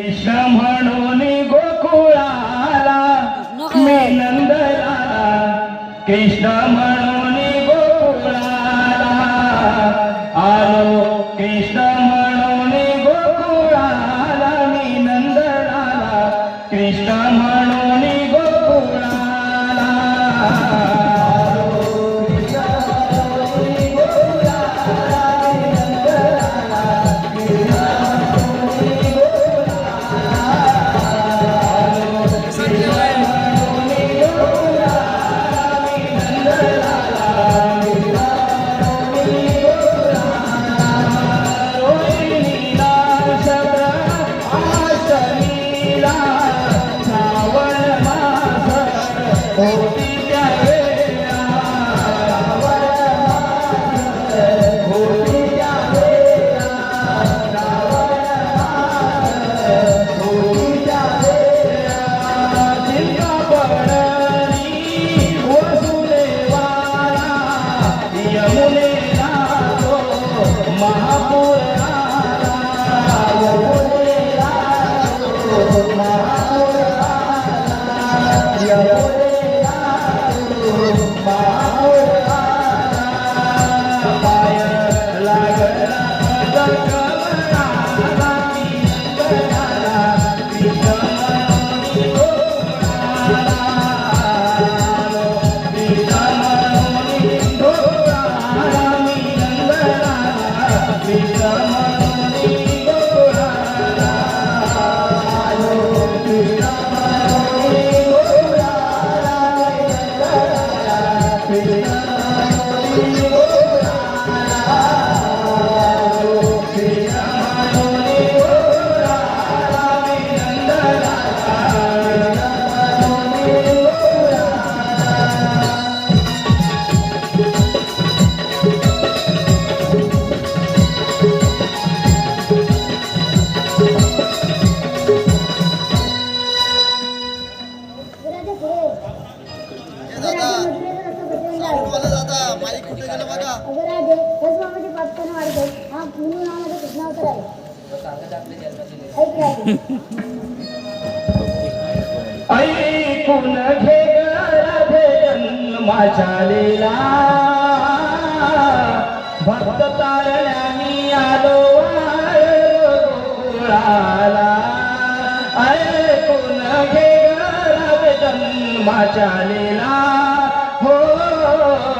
कृष्ण म्हणून गोकुळाला मी नंदला कृष्ण म्हणून Hare गेलं बघा अगराजे वाढतात हा पूर्ण आहे राजे ऐकून घे राधे जन्माच्या लीला भक्त तारण्या मी आलो गोकुळाला ऐकून घे राधे जन्माच्या लीला हो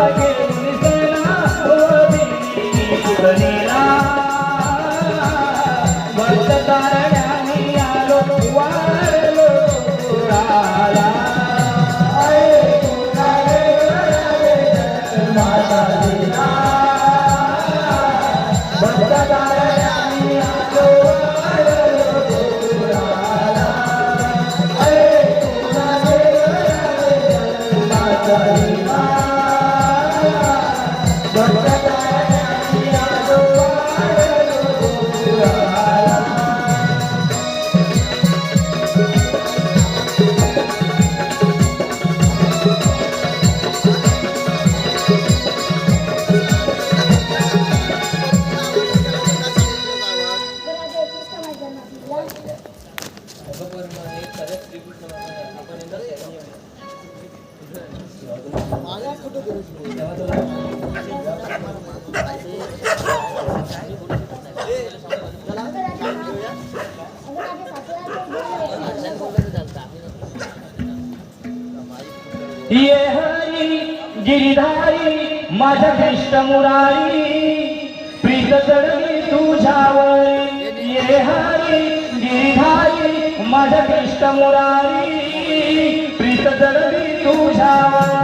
again. ये हरी गिरीधारी माझ्या कृष्ण मुरारी प्रीत चढली तुझ्यावर. ये हरी गिरीधारी माझ्या कृष्ण मुरारी प्रीत चढली तुझ्यावर.